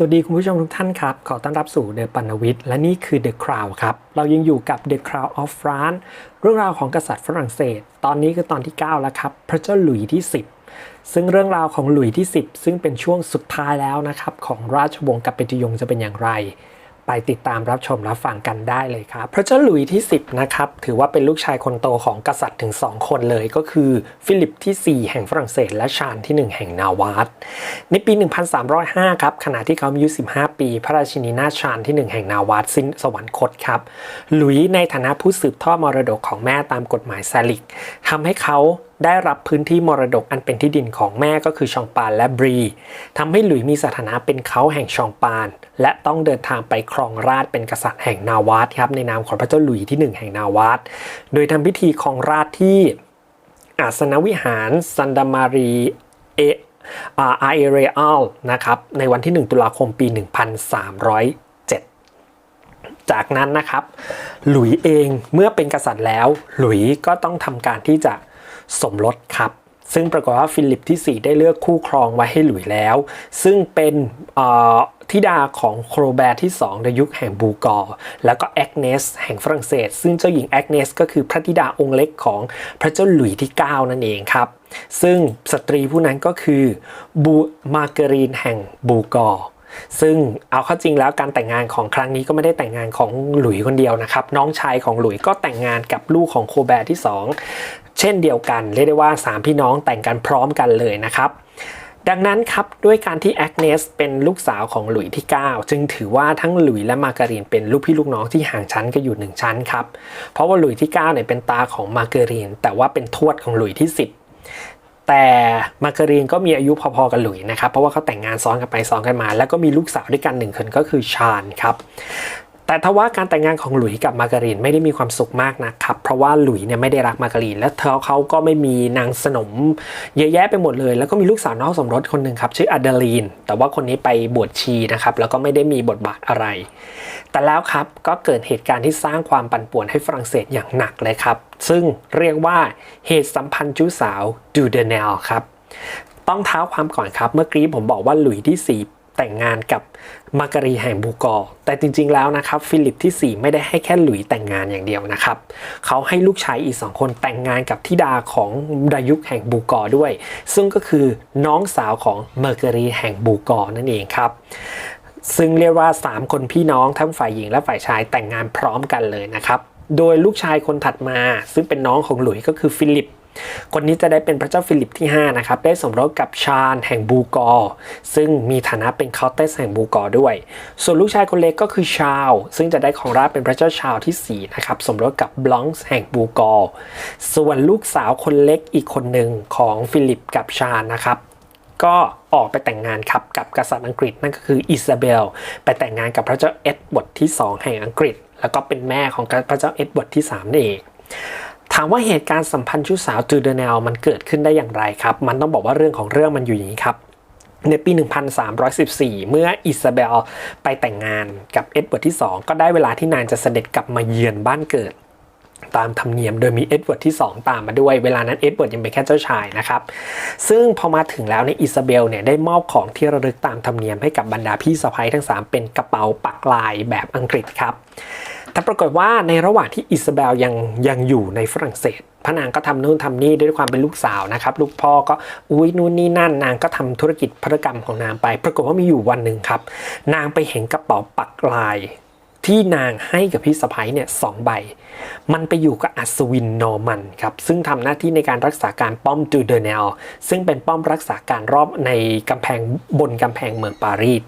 สวัสดีคุณผู้ชมทุกท่านครับ ขอต้อนรับสู่เดอะปันวิทย์และนี่คือ The Crown ครับ เรายังอยู่กับ The Crown of France เรื่องราวของกษัตริย์ฝรั่งเศส ตอนนี้คือตอนที่ 9 แล้วครับ พระเจ้าหลุยที่ 10 ซึ่งเรื่องราวของหลุยที่ 10 ซึ่งเป็นช่วงสุดท้ายแล้วนะครับ ของราชวงศ์กัปเปติยงจะเป็นอย่างไร ไปติดตามรับชมรับฟังกันได้เลยครับ พระเจ้าหลุยส์ที่ 10 นะครับ ถือว่าเป็นลูกชายคนโตของกษัตริย์ถึง 2 คนเลยก็คือ ฟิลิปที่ 4 แห่งฝรั่งเศส และชาญที่ 1 แห่งนาวาสในปี 1305 ครับขณะที่เขาอายุ15 ปี พระราชินีนาชาญที่ 1 แห่งนาวาสสิ้นสวรรคตครับ หลุยส์ในฐานะผู้สืบทอดมรดกของแม่ตามกฎหมายซาลิกทำให้เขา ได้รับพื้นที่มรดกอันเป็นที่ดินของแม่ก็คือชองปานและบรีทำให้หลุยมีสถานะเป็นเขาแห่งชองปาน และต้องเดินทางไปครองราชเป็นกษัตริย์แห่งนาวาสครับในนามของพระเจ้าหลุยที่ 1 แห่งนาวาสโดยทำพิธีครองราชที่อาสนวิหารซันดามารีเออาเอเรอัลนะครับในวันที่ 1 ตุลาคมปี 1307จากนั้นนะครับ หลุยเองเมื่อเป็นกษัตริย์แล้ว หลุยก็ต้องทำการที่จะ สมรสครับ ซึ่งปรากฏว่าฟิลิปที่ 4 ได้เลือกคู่ครองไว้ให้หลุยแล้ว ซึ่งเป็นธิดาของโครแบร์ที่ 2 ในยุคแห่งบูกอร์แล้วก็แอกเนสแห่งฝรั่งเศส ซึ่งเจ้าหญิงแอกเนสก็คือพระธิดาองค์เล็กของพระเจ้าหลุยที่ 9 นั่นเองครับ ซึ่งสตรีผู้นั้นก็คือบูมาเกรีนแห่งบูกอร์ ซึ่งเอาเข้าจริงแล้วการแต่งงานของครั้งนี้ก็ไม่ได้แต่งงานของหลุยคนเดียวนะครับ น้องชายของหลุยก็แต่งงานกับลูกของโคแบร์ที่ 2 เช่นเดียวกัน เรียกได้ว่า 3 พี่น้องแต่งกันพร้อมกันเลยนะครับดังนั้นครับด้วยการที่แอกเนสเป็นลูกสาวของหลุยที่ 9 จึงถือว่าทั้งหลุยและมาการีนเป็นลูกพี่ลูกน้องที่ห่างชั้นกันอยู่ 1 ชั้นครับ เพราะว่าหลุยที่9เนี่ยเป็นตาของมาการีนแต่ว่าเป็นทวดของหลุยที่ 10 แต่มาการีนก็มีอายุพอๆกับหลุยนะครับ เพราะว่าเขาแต่งงานซ้อนกันไปซ้อนกันมา แล้วก็มีลูกสาวด้วยกันหนึ่งคนก็คือชาญครับ แต่ทว่าการแต่งงานของหลุยกับมาการีนไม่ได้มีความสุขมากนะครับ เพราะว่าหลุยเนี่ยไม่ได้รักมาการีนและเธอเขาก็ไม่มีนางสนมเยอะแยะไปหมดเลย แล้วก็มีลูกสาวนอกสมรสคนหนึ่งครับชื่ออเดลีน แต่ว่าคนนี้ไปบวชชีนะครับแล้วก็ไม่ได้มีบทบาทอะไร แต่แล้วครับก็เกิดเหตุการณ์ที่สร้างความปั่นป่วนให้ฝรั่งเศสอย่างหนักเลยครับ ซึ่งเรียกว่าเหตุสัมพันธ์จู้สาวดูเดเนลครับต้องเท้าความก่อนครับ เมื่อกี้ผมบอกว่าหลุยที่4 แต่งงานกับมาการีแห่งบูกอร์แต่จริงๆแล้วนะครับฟิลิปที่ 4 ไม่ได้ให้แค่หลุยแต่งงานอย่างเดียวนะครับเขาให้ลูกชายอีก 2 คนแต่งงานกับธิดาของดายุคแห่งบูกอร์ด้วย ซึ่งก็คือน้องสาวของมาการีแห่งบูกอร์นั่นเองครับซึ่งเรียกว่า 3 คนพี่น้องทั้งฝ่ายหญิงและฝ่ายชายแต่งงานพร้อมกันเลยนะครับ โดยลูกชายคนถัดมา ซึ่งเป็นน้องของหลุยก็คือฟิลิป คนนี้จะได้เป็นพระเจ้าฟิลิปที่ 5 นะครับ ได้สมรสกับชาญแห่งบูกอร์ซึ่งมีฐานะเป็นคาเตสแห่งบูกอร์ด้วย ส่วนลูกชายคนเล็กก็คือชาว ซึ่งจะได้ของราชเป็นพระเจ้าชาวที่ 4 นะครับ สมรสกับบลองส์แห่งบูกอร์ส่วนลูกสาวคนเล็กอีกคนหนึ่งของฟิลิปกับชาญนะครับก็ออกไปแต่งงานครับกับกษัตริย์อังกฤษนั่นก็คืออิซาเบล ไปแต่งงานกับพระเจ้าเอ็ดเวิร์ดที่ 2 แห่งอังกฤษ แล้วก็เป็นแม่ของพระเจ้าเอ็ดเวิร์ดที่3นั่นเองถามว่าเหตุการณ์สัมพันธ์ชู้สาวจูเดเนลมันเกิดขึ้นได้อย่างไรครับ มันต้องบอกว่าเรื่องของเรื่องมันอยู่อย่างนี้ครับ ในปี 1314 เมื่ออิซาเบลไปแต่งงานกับเอ็ดเวิร์ดที่ 2 ก็ได้เวลาที่นางจะเสด็จกลับมาเยือนบ้านเกิด ตามธรรมเนียมโดยมีเอ็ดเวิร์ดที่ 2 ตามมาด้วย เวลานั้นเอ็ดเวิร์ดยังเป็นแค่เจ้าชายนะครับ ซึ่งพอมาถึงแล้วในอิซาเบลเนี่ยได้มอบของที่ระลึกตามธรรมเนียมให้กับบรรดาพี่สะใภ้ทั้ง 3 เป็นกระเป๋าปักลายแบบอังกฤษครับ แต่ปรากฏว่าในระหว่างที่อิซาเบลยังยังอยู่ในฝรั่งเศสพระนางก็ทำนู่นทำนี่ด้วยความเป็นลูกสาวนะครับ ลูกพ่อก็อุ้ยนู่นนี่นั่นนางก็ทำธุรกิจพรกรรมของนางไป ปรากฏว่ามีอยู่วันหนึ่งครับ นางไปเห็นกระเป๋าปักลาย ที่นางให้กับพี่สะพ้ยเนี่ยสองใบ มันไปอยู่กับอัศวินนอร์มันครับ ซึ่งทำหน้าที่ในการรักษาการป้อมจูเดเนลซึ่งเป็นป้อมรักษาการรอบในกำแพงบนกำแพงเมืองปารีส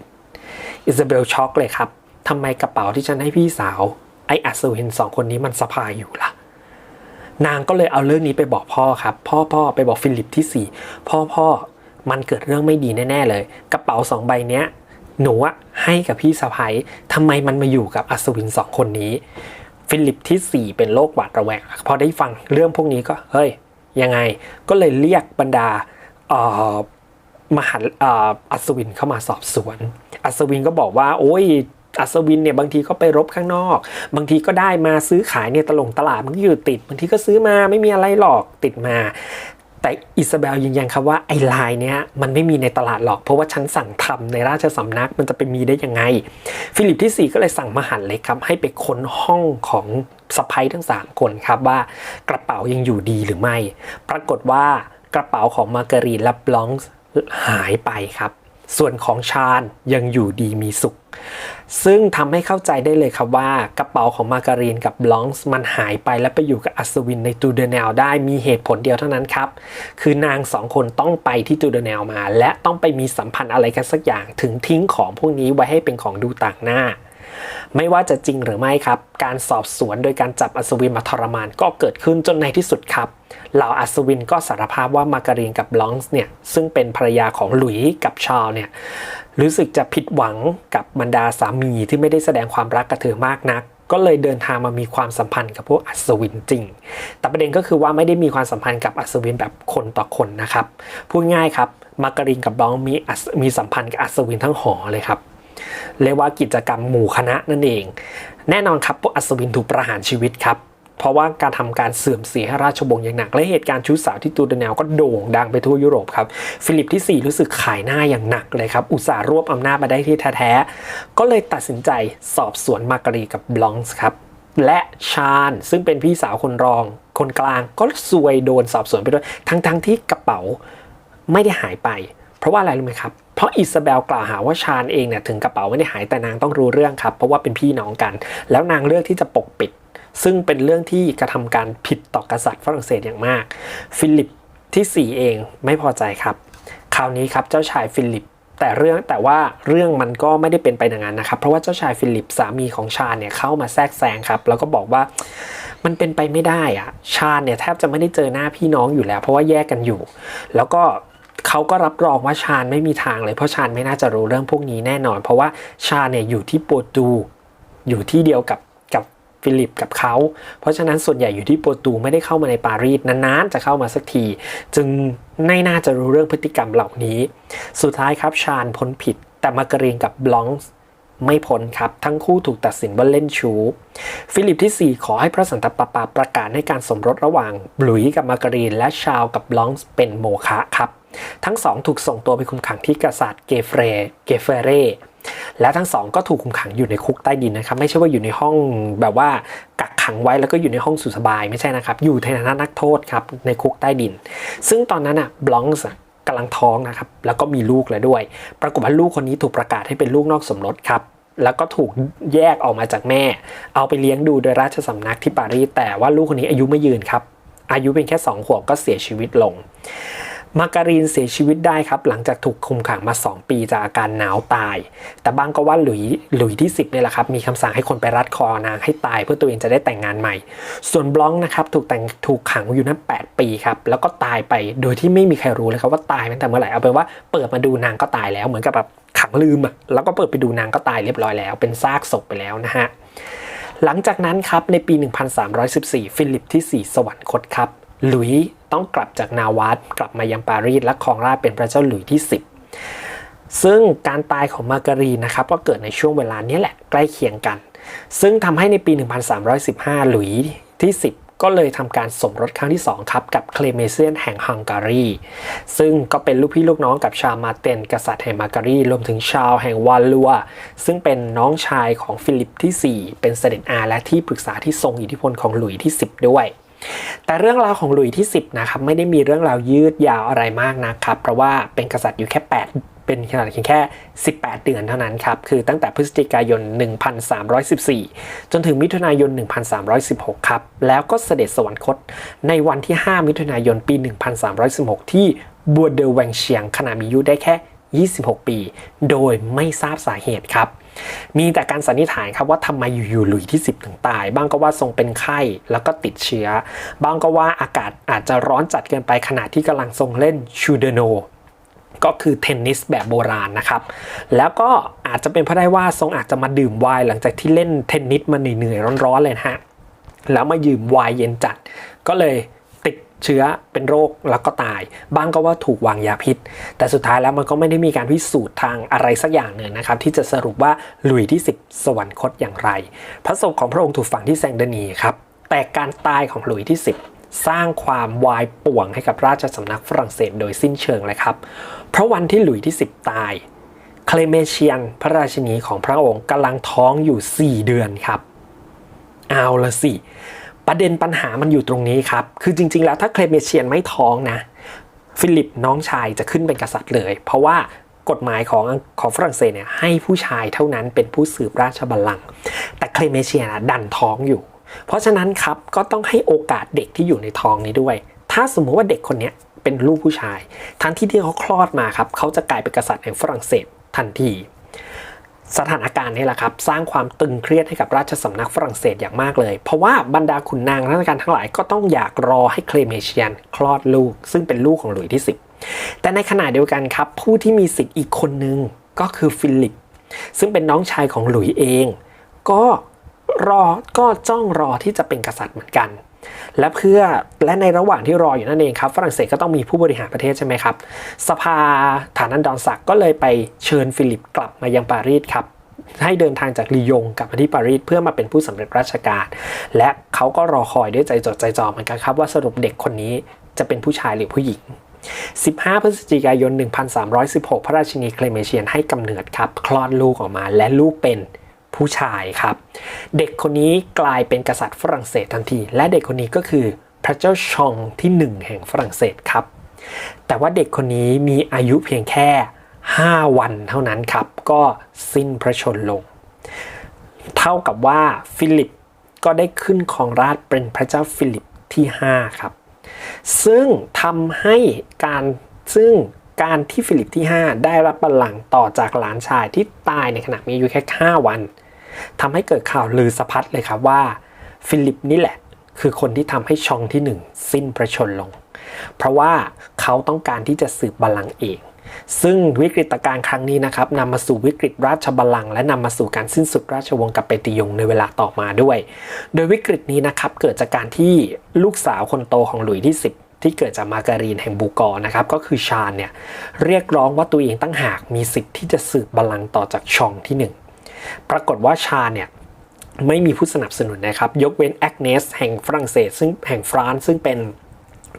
อิซาเบลช็อกเลยครับทำไมกระเป๋าที่ฉันให้พี่สาว ไออัศวินสองคนนี้มันสะพายอยู่ล่ะ นางก็เลยเอาเรื่องนี้ไปบอกพ่อครับ พ่อพ่อไปบอกฟิลิปที่ 4 พ่อพ่อมันเกิดเรื่องไม่ดีแน่ ๆ เลย กระเป๋าสองใบเนี้ย หนูอะให้กับพี่สะพ้ยทำไมมันมาอยู่กับอัศวินสองคนนี้ ฟิลิปที่ 4 เป็นโรคหวาดระแวงพอได้ฟังเรื่องพวกนี้ก็เฮ้ยยังไงก็เลยเรียกบรรดาเอ่อมหาอ่าอัศวินเข้ามาสอบสวน อัศวินก็บอกว่า โอ้ย อัศวินเนี่ยบางทีก็ไปรบข้างนอก บางทีก็ได้มาซื้อขายเนี่ยตลงตลาดมันก็อยู่ติด บางทีก็ซื้อมาไม่มีอะไรหรอกติดมา แต่อิซาเบลยืนยันครับว่าไอ้ลายเนี้ยมันไม่มีในตลาดหรอก เพราะว่าฉันสั่งทำในราชสำนักมันจะไปมีได้ยังไง ฟิลิปที่ 4 ก็เลยสั่งมหันเล็กครับ ให้ไปค้นห้องของสไปทั้ง 3 คนครับว่ากระเป๋ายังอยู่ดีหรือไม่ ปรากฏว่ากระเป๋าของมาการีนและบลองหายไปครับ ส่วนของชาญยังอยู่ดีมีสุข ซึ่งทำให้เข้าใจได้เลยครับว่ากระเป๋าของมาการีนกับบลองส์มันหายไปและไปอยู่กับอัศวินในตูเดเนลได้มีเหตุผลเดียวเท่านั้นครับ คือนางสองคนต้องไปที่ตูเดเนลมา และต้องไปมีสัมพันธ์อะไรกันสักอย่างถึงทิ้งของพวกนี้ไว้ให้เป็นของดูต่างหน้า ไม่ว่าจะจริงหรือไม่ครับ การสอบสวนโดยการจับอัศวินมาทรมานก็เกิดขึ้นจนในที่สุดครับเหล่าอัศวินก็สารภาพว่ามาการีนกับบลองส์เนี่ยซึ่งเป็นภรรยาของหลุยส์กับชาร์ลเนี่ยรู้สึกจะผิดหวังกับบรรดาสามีที่ไม่ได้แสดงความรักกับเธอมากนัก ก็เลยเดินทางมามีความสัมพันธ์กับพวกอัศวินจริง แต่ประเด็นก็คือว่าไม่ได้มีความสัมพันธ์กับอัศวินแบบคนต่อคนนะครับพูดง่ายครับมาการีนกับบลองส์มีมีสัมพันธ์กับอัศวินทั้งหอเลยครับ เรียกว่ากิจกรรมหมู่คณะนั่นเอง แน่นอนครับพวกอัศวินถูกประหารชีวิตครับ เพราะว่าการทำการเสื่อมเสียให้ราชวงศ์อย่างหนัก และเหตุการณ์ชู้สาวที่ตูดแนวก็โด่งดังไปทั่วยุโรปครับ ฟิลิปที่ 4 รู้สึกขายหน้าอย่างหนักเลยครับ อุตส่าห์รวบอำนาจมาได้ที่แท้ๆ ก็เลยตัดสินใจสอบสวนมาการีกับบลองส์ครับและชาญซึ่งเป็นพี่สาวคนรองคนกลางก็ซวยโดนสอบสวนไปด้วย ทั้งๆที่กระเป๋าไม่ได้หายไป เพราะว่าอะไรรู้ไหมครับ ราะอิซาเบลกล่าวหาว่าชาญเองเนี่ยถึงกระเป๋าไม่ได้หายแต่นางต้องรู้เรื่องครับเพราะว่าเป็นพี่น้องกัน แล้วนางเลือกที่จะปกปิด ซึ่งเป็นเรื่องที่กระทำการผิดต่อกษัตริย์ฝรั่งเศสอย่างมาก ฟิลิปที่4เองไม่พอใจครับ คราวนี้ครับเจ้าชายฟิลิปแต่เรื่องแต่ว่าเรื่องมันก็ไม่ได้เป็นไปอย่างนั้นนะครับ เพราะว่าเจ้าชายฟิลิปสามีของชาญเนี่ยเข้ามาแทรกแซงครับแล้วก็บอกว่ามันเป็นไปไม่ได้อะชาญเนี่ยแทบจะไม่ได้เจอหน้าพี่น้องอยู่แล้ว เพราะว่าแยกกันอยู่ แล้วก็ เขาก็รับรองว่าชาญไม่มีทางเลย เพราะชาญไม่น่าจะรู้เรื่องพวกนี้แน่นอน เพราะว่าชาญเนี่ยอยู่ที่โปรตู อยู่ที่เดียวกับกับฟิลิปกับเขา เพราะฉะนั้นส่วนใหญ่อยู่ที่โปรตูไม่ได้เข้ามาในปารีสนานๆจะเข้ามาสักที จึงไม่น่าจะรู้เรื่องพฤติกรรมเหล่านี้ สุดท้ายครับชาญพ้นผิด แต่มาการีนกับบลองส์ไม่พ้นครับ ทั้งคู่ถูกตัดสินว่าเล่นชู้ ฟิลิปที่ 4 ขอให้พระสันตะปาปาประกาศให้การสมรสระหว่างหลุยส์กับมาการีนและชาวกับบลองส์เป็นโมฆะครับ ทั้งสองถูกส่งตัวไปคุมขังที่กษัตริย์เกเฟรเกเฟเรและทั้งสองก็ถูกคุมขังอยู่ในคุกใต้ดินนะครับ ไม่ใช่ว่าอยู่ในห้องแบบว่ากักขังไว้แล้วก็อยู่ในห้องสุสบายไม่ใช่นะครับ อยู่ในฐานะนักโทษครับในคุกใต้ดิน ซึ่งตอนนั้นอะบลองส์กำลังท้องนะครับ แล้วก็มีลูกแล้วด้วย ปรากฏว่าลูกคนนี้ถูกประกาศให้เป็นลูกนอกสมรสครับแล้วก็ถูกแยกออกมาจากแม่ เอาไปเลี้ยงดูโดยราชสำนักที่ปารีสแต่ว่าลูกคนนี้อายุไม่ยืนครับ อายุเป็นแค่สองขวบก็เสียชีวิตลง มาการีนเสียชีวิตได้ครับหลังจากถูกคุมขังมา 2 ปีจากอาการหนาวตาย แต่บางก็ว่าหลุยหลุยที่ 10เนี่ยแหละครับมีคำสั่งให้คนไปรัดคอนางให้ตายเพื่อตัวเองจะได้แต่งงานใหม่ ส่วนบล็องนะครับถูกแต่งถูกขังอยู่นั้น8ปีครับแล้วก็ตายไปโดยที่ไม่มีใครรู้เลยครับว่าตายตั้งแต่เมื่อไหร่เอาเป็นว่าเปิดมาดูนางก็ตายแล้วเหมือนกับแบบขังลืมอะแล้วก็เปิดไปดูนางก็ตายเรียบร้อยแล้ว เป็นซากศพไปแล้วนะฮะหลังจากนั้นครับในปี 1314 ฟิลิปที่ 4 สวรรคตครับ หลุยส์ต้องกลับจากนาวาสกลับมายังปารีสและครองราชเป็นพระเจ้าหลุยส์ที่ 10 ซึ่งการตายของมาการีนะครับก็เกิดในช่วงเวลานี้แหละใกล้เคียงกัน ซึ่งทำให้ในปี 1315 หลุยส์ที่ 10ก็เลยทำการสมรสครั้งที่ 2 ครับ กับเคลเมเซียนแห่งฮังการี ซึ่งก็เป็นลูกพี่ลูกน้องกับชาวมาเตนกษัตริย์แห่งมาการี รวมถึงชาวแห่งวาลัว ซึ่งเป็นน้องชายของฟิลิปที่ 4 เป็นเสด็จอาและที่ปรึกษาที่ทรงอิทธิพลของหลุยส์ที่ 10 ด้วย แต่เรื่องราวของหลุยที่ 10นะครับไม่ได้มีเรื่องราวยืดยาวอะไรมากนะครับ เพราะว่าเป็นกษัตริย์อยู่แค่ 8 เป็นขนาดเพียงแค่ 18 เดือนเท่านั้นครับ คือตั้งแต่พฤศจิกายน 1314 จนถึงมิถุนายน 1316 ครับ แล้วก็เสด็จสวรรคตในวันที่ 5 มิถุนายนปี 1316 ที่บัวเดอแวงเชียงขณะมีอายุได้แค่ 26 ปี โดยไม่ทราบสาเหตุครับ มีแต่การสันนิษฐานครับว่าทำไมอยู่ๆหลุยที่ 10 ถึงตาย บ้างก็ว่าทรงเป็นไข้แล้วก็ติดเชื้อ บ้างก็ว่าอากาศอาจจะร้อนจัดเกินไปขณะที่กำลังทรงเล่นชูเดโนก็คือเทนนิสแบบโบราณนะครับ แล้วก็อาจจะเป็นเพราะได้ว่าทรงอาจจะมาดื่มไวน์หลังจากที่เล่นเทนนิสมาเหนื่อยๆร้อนๆเลยนะฮะ แล้วมายืมไวน์เย็นจัด ก็เลย เชื้อเป็นโรคแล้วก็ตาย บ้างก็ว่าถูกวางยาพิษ แต่สุดท้ายแล้วมันก็ไม่ได้มีการพิสูจน์ทางอะไรสักอย่างหนึ่งนะครับ ที่จะสรุปว่าหลุยที่ 10 สวรรคตอย่างไร พระศพของพระองค์ถูกฝังที่แซงเดนีครับ แต่การตายของหลุยที่ 10 สร้างความวายป่วงให้กับราชสำนักฝรั่งเศสโดยสิ้นเชิงเลยครับ เพราะวันที่หลุยที่ 10 ตายเคลเมเชียนพระราชินีของพระองค์กำลังท้องอยู่ 4 เดือนครับ เอาละสิ ประเด็นปัญหามันอยู่ตรงนี้ครับ คือจริง ๆ แล้วถ้าเคลเมเชียนไม่ท้องนะ ฟิลิปน้องชายจะขึ้นเป็นกษัตริย์เลย เพราะว่ากฎหมายของของฝรั่งเศสเนี่ยให้ผู้ชายเท่านั้นเป็นผู้สืบราชบัลลังก์แต่เคลเมเชียนะดันท้องอยู่ เพราะฉะนั้นครับก็ต้องให้โอกาสเด็กที่อยู่ในท้องนี้ด้วย ถ้าสมมุติว่าเด็กคนนี้เป็นลูกผู้ชาย ทันทีที่เขาคลอดมาครับเขาจะกลายเป็นกษัตริย์แห่งฝรั่งเศสทันที สถานการณ์นี้แหละครับ สร้างความตึงเครียดให้กับราชสำนักฝรั่งเศสอย่างมากเลย เพราะว่าบรรดาขุนนางราชการทั้งหลายก็ต้องอยากรอให้เคลเมเชียนคลอดลูก ซึ่งเป็นลูกของหลุยที่ 10 แต่ในขณะเดียวกันครับ ผู้ที่มีสิทธิ์อีกคนนึงก็คือฟิลิป ซึ่งเป็นน้องชายของหลุยเอง ก็รอก็จ้องรอที่จะเป็นกษัตริย์เหมือนกัน และเพื่อและในระหว่างที่รออยู่นั่นเองครับฝรั่งเศสก็ต้องมีผู้บริหารประเทศใช่ไหมครับ สภาฐานันดรศักดิ์ก็เลยไปเชิญฟิลิปกลับมายังปารีสครับให้เดินทางจากลียงกลับมาที่ปารีสเพื่อมาเป็นผู้สำเร็จราชการ และเขาก็รอคอยด้วยใจจดใจจ่อเหมือนกันครับว่าสรุปเด็กคนนี้จะเป็นผู้ชายหรือผู้หญิง 15 พฤศจิกายน 1316 พระราชินีเคลเมเชียนให้กำเนิดครับ คลอดลูกออกมาและลูกเป็น ผู้ชายครับ เด็กคนนี้กลายเป็นกษัตริย์ฝรั่งเศสทันที และเด็กคนนี้ก็คือพระเจ้าชองที่ 1 แห่งฝรั่งเศสครับ แต่ว่าเด็กคนนี้มีอายุเพียงแค่ 5 วันเท่านั้นครับ ก็สิ้นพระชนลง เท่ากับว่าฟิลิปก็ได้ขึ้นครองราชเป็นพระเจ้าฟิลิปที่ 5 ครับ ซึ่งทำให้การซึ่ง การที่ฟิลิปที่ 5 ได้รับบัลลังก์ต่อจากหลานชายที่ตายในขณะมีอายุแค่ 5 วันทำให้เกิดข่าวลือสะพัดเลยครับว่า ฟิลิปนี่แหละ คือคนที่ทำให้ชองที่ 1 สิ้นพระชนลง เพราะว่าเขาต้องการที่จะสืบบัลลังก์เอง ซึ่งวิกฤตการณ์ครั้งนี้นะครับนำมาสู่วิกฤตราชบัลลังก์และนำมาสู่การสิ้นสุดราชวงศ์กัปเปติยงในเวลาต่อมาด้วย โดยวิกฤตนี้นะครับเกิดจากการที่ลูกสาวคนโตของหลุยที่ 10 ที่เกิดจากมาการีนแห่งบูกอร์นะครับก็คือชาญเนี่ยเรียกร้องว่าตัวเองตั้งหากมีสิทธิ์ที่จะสืบบัลลังก์ต่อจากชองที่ 1 ปรากฏว่าชาญเนี่ยไม่มีผู้สนับสนุนนะครับ ยกเว้นแอกเนสแห่งฝรั่งเศส ซึ่งแห่งฟรานซ์ซึ่งเป็น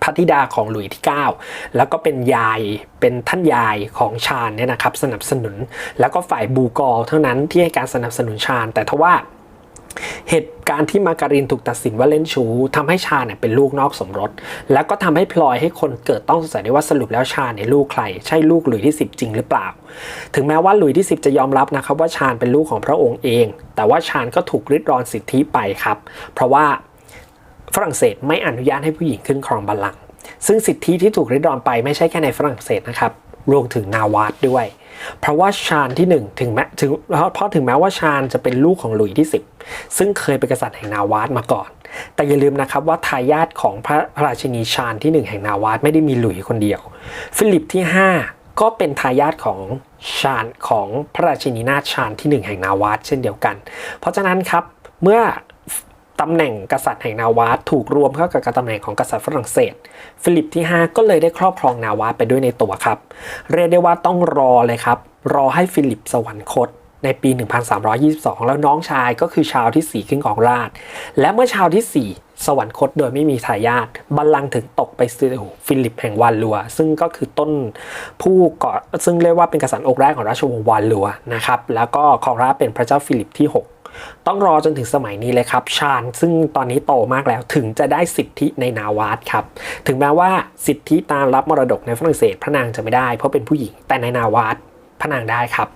พระธิดาของหลุยที่ 9 แล้วก็เป็นยายเป็นท่านยายของชาญเนี่ยนะครับสนับสนุน แล้วก็ฝ่ายบูกอร์เท่านั้นที่ให้การสนับสนุนชาญแต่ทว่า เหตุการณ์ที่มาการินถูกตัดสินว่าเล่นชู้ทำให้ชาเนี่ยเป็นลูกนอกสมรส แล้วก็ทำให้พลอยให้คนเกิดต้องสงสัยได้ว่าสรุปแล้วชาเนี่ยลูกใคร ใช่ลูกหลุยที่ 10 จริงหรือเปล่า ถึงแม้ว่าหลุยที่ 10 จะยอมรับนะครับว่าชาญเป็นลูกของพระองค์เอง แต่ว่าชาญก็ถูกริดรอนสิทธิไปครับ เพราะว่าฝรั่งเศสไม่อนุญาตให้ผู้หญิงขึ้นครองบัลลังก์ซึ่งสิทธิที่ถูกริดรอนไปไม่ใช่แค่ในฝรั่งเศสนะครับ รวมถึงนาวาดด้วย เพราะว่าชาญที่ 1 ถึงแม้ถึงเพราะถึงแม้ว่าชาญจะเป็นลูกของหลุยที่ 10 ซึ่งเคยเป็นกษัตริย์แห่งนาวาดมาก่อน แต่อย่าลืมนะครับว่าทายาทของพระราชินีชาญที่ 1 แห่งนาวาดไม่ได้มีหลุยคนเดียว ฟิลิปที่ 5 ก็เป็นทายาทของชาญของพระราชินีนาถชาญที่ 1 แห่งนาวาดเช่นเดียวกัน เพราะฉะนั้นครับเมื่อ ตำแหน่งกษัตริย์แห่งนาวาถูกรวมเข้ากับตำแหน่งของกษัตริย์ฝรั่งเศส ฟิลิปที่ 5 ก็เลยได้ครอบครองนาวาไปด้วยในตัวครับ เรียกได้ว่าต้องรอเลยครับ รอให้ฟิลิปสวรรคตในปี 1322 แล้วน้องชายก็คือชาวที่ 4 ขึ้นของราช และเมื่อชาวที่ 4 สวรรคตโดยไม่มีทายาทบัลลังก์ถึงตกไปสู่ฟิลิปแห่งวานลัว ซึ่งก็คือต้นผู้ก่อซึ่งเรียกว่าเป็นกษัตริย์องค์แรกของราชวงศ์วานลัวนะครับ แล้วก็ครองราชเป็นพระเจ้าฟิลิปที่ 6 ต้องรอจนถึงสมัยนี้เลยครับชาญซึ่งตอนนี้โตมากแล้วถึงจะได้สิทธิในนาวาสครับ ถึงแม้ว่าสิทธิตามรับมรดกในฝรั่งเศสพระนางจะไม่ได้เพราะเป็นผู้หญิงแต่ในนาวาสพระนางได้ครับ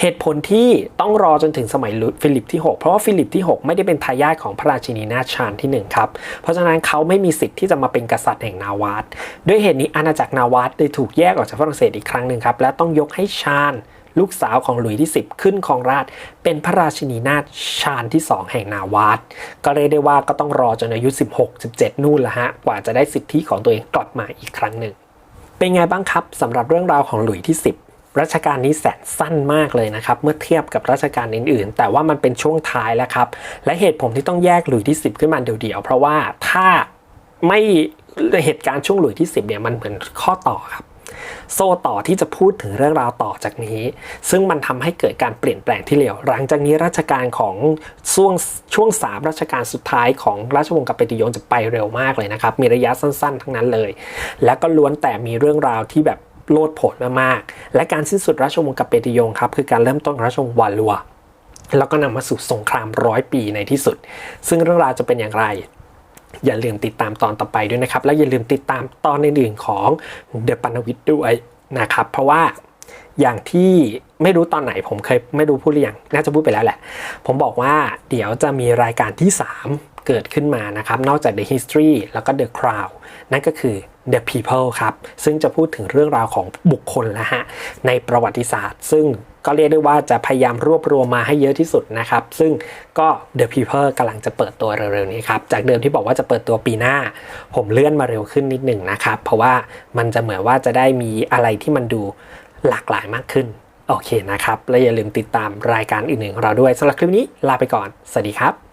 เหตุผลที่ต้องรอจนถึงสมัยฟิลิปที่ 6 เพราะว่าฟิลิปที่ 6 ไม่ได้เป็นทายาทของพระราชินีนาชาญที่ 1 ครับ เพราะฉะนั้นเขาไม่มีสิทธิ์ที่จะมาเป็นกษัตริย์แห่งนาวาสด้วยเหตุนี้อาณาจักรนาวาสเลยถูกแยกออกจากฝรั่งเศสอีกครั้งหนึ่งครับ และต้องยกให้ชาญ ลูกสาวของหลุยที่ 10 ขึ้นครองราชย์เป็นพระราชินีนาถชาญที่ 2 แห่งนาวาสก็เรียกได้ว่าก็ต้องรอจนอายุ 16-17 นู่นละฮะ กว่าจะได้สิทธิของตัวเองกลับมาอีกครั้งหนึ่ง เป็นไงบ้างครับสำหรับเรื่องราวของหลุยที่ 10รัชกาลนี้แสนสั้นมากเลยนะครับ เมื่อเทียบกับรัชกาลอื่นๆ แต่ว่ามันเป็นช่วงท้ายแล้วครับ และเหตุผลที่ต้องแยกหลุยที่ 10 ขึ้นมาเดี่ยวๆ เพราะว่าถ้าไม่เหตุการณ์ช่วงหลุยที่ 10เนี่ยมันเหมือนข้อต่อครับ โซ่ต่อที่จะพูดถึงเรื่องราวต่อจากนี้ ซึ่งมันทำให้เกิดการเปลี่ยนแปลงที่เร็วหลังจากนี้ราชการของช่วงช่วงสามรัชกาลสุดท้ายของราชวงศ์กัปเปติยงจะไปเร็วมากเลยนะครับ มีระยะสั้นๆ ทั้งนั้นเลย และก็ล้วนแต่มีเรื่องราวที่แบบโลดโผนมากๆ และการสิ้นสุดราชวงศ์กัปเปติยงครับคือการเริ่มต้นราชวงศ์วาลัวแล้วก็นำมาสู่สงครามร้อยปีในที่สุด ซึ่งเรื่องราวจะเป็นอย่างไร อย่าลืมติดตามตอนต่อไปด้วยนะครับ และอย่าลืมติดตามตอนอื่นๆของเดอะปันวิทย์ด้วยนะครับ เพราะว่าอย่างที่ไม่รู้ตอนไหนผมเคยไม่รู้พูดหรือยังน่าจะพูดไปแล้วแหละ ผมบอกว่าเดี๋ยวจะมีรายการที่ 3 เกิดขึ้นมานะครับ นอกจาก The History แล้วก็ The Crowd นั่นก็คือ The People ครับ ซึ่งจะพูดถึงเรื่องราวของบุคคลนะฮะ ในประวัติศาสตร์ ซึ่งก็เรียกได้ว่าจะพยายามรวบรวมมาให้เยอะที่สุดนะครับ ซึ่งก็ The People กำลังจะเปิดตัวเร็วๆนี้ครับ จากเดิมที่บอกว่าจะเปิดตัวปีหน้า ผมเลื่อนมาเร็วขึ้นนิดหนึ่งนะครับ เพราะว่ามันจะเหมือนว่าจะได้มีอะไรที่มันดูหลากหลายมากขึ้น โอเคนะครับ และอย่าลืมติดตามรายการอื่นๆของเราด้วยสำหรับคลิปนี้ลาไปก่อน สวัสดีครับ